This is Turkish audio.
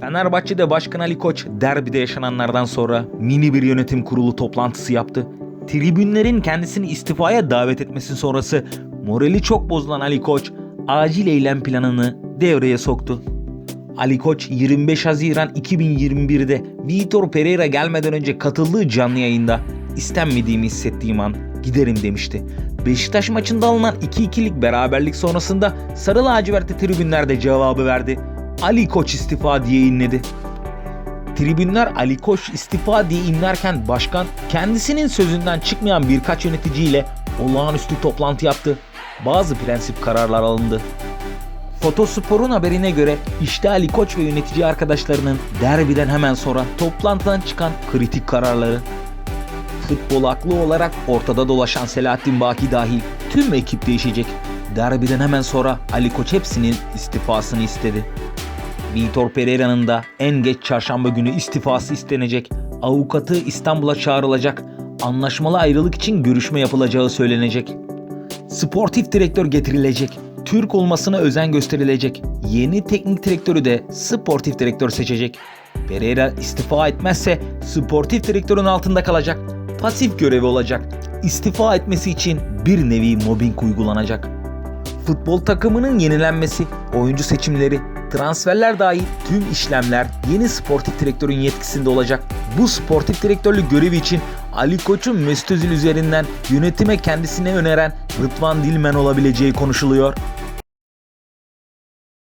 Fenerbahçe'de Başkan Ali Koç derbide yaşananlardan sonra mini bir yönetim kurulu toplantısı yaptı. Tribünlerin kendisini istifaya davet etmesi sonrası morali çok bozulan Ali Koç acil eylem planını devreye soktu. Ali Koç 25 Haziran 2021'de Vitor Pereira gelmeden önce katıldığı canlı yayında istenmediğimi hissettiğim an giderim demişti. Beşiktaş maçında alınan 2-2'lik beraberlik sonrasında sarı lacivertli tribünlerde cevabı verdi. Ali Koç istifa diye inledi. Tribünler Ali Koç istifa diye inlerken başkan kendisinin sözünden çıkmayan birkaç yöneticiyle olağanüstü toplantı yaptı. Bazı prensip kararlar alındı. Fotospor'un haberine göre işte Ali Koç ve yönetici arkadaşlarının derbiden hemen sonra toplantıdan çıkan kritik kararları. Futbol aklı olarak ortada dolaşan Selahattin Baki dahil tüm ekip değişecek. Derbiden hemen sonra Ali Koç hepsinin istifasını istedi. Vitor Pereira'nın da en geç çarşamba günü istifası istenecek. Avukatı İstanbul'a çağrılacak. Anlaşmalı ayrılık için görüşme yapılacağı söylenecek. Sportif direktör getirilecek. Türk olmasına özen gösterilecek. Yeni teknik direktörü de sportif direktör seçecek. Pereira istifa etmezse sportif direktörün altında kalacak. Pasif görevi olacak. İstifa etmesi için bir nevi mobbing uygulanacak. Futbol takımının yenilenmesi, oyuncu seçimleri, transferler dahil tüm işlemler yeni sportif direktörün yetkisinde olacak. Bu sportif direktörlük görevi için Ali Koç'un Mesut Özil üzerinden yönetime kendisine öneren Rıdvan Dilmen olabileceği konuşuluyor.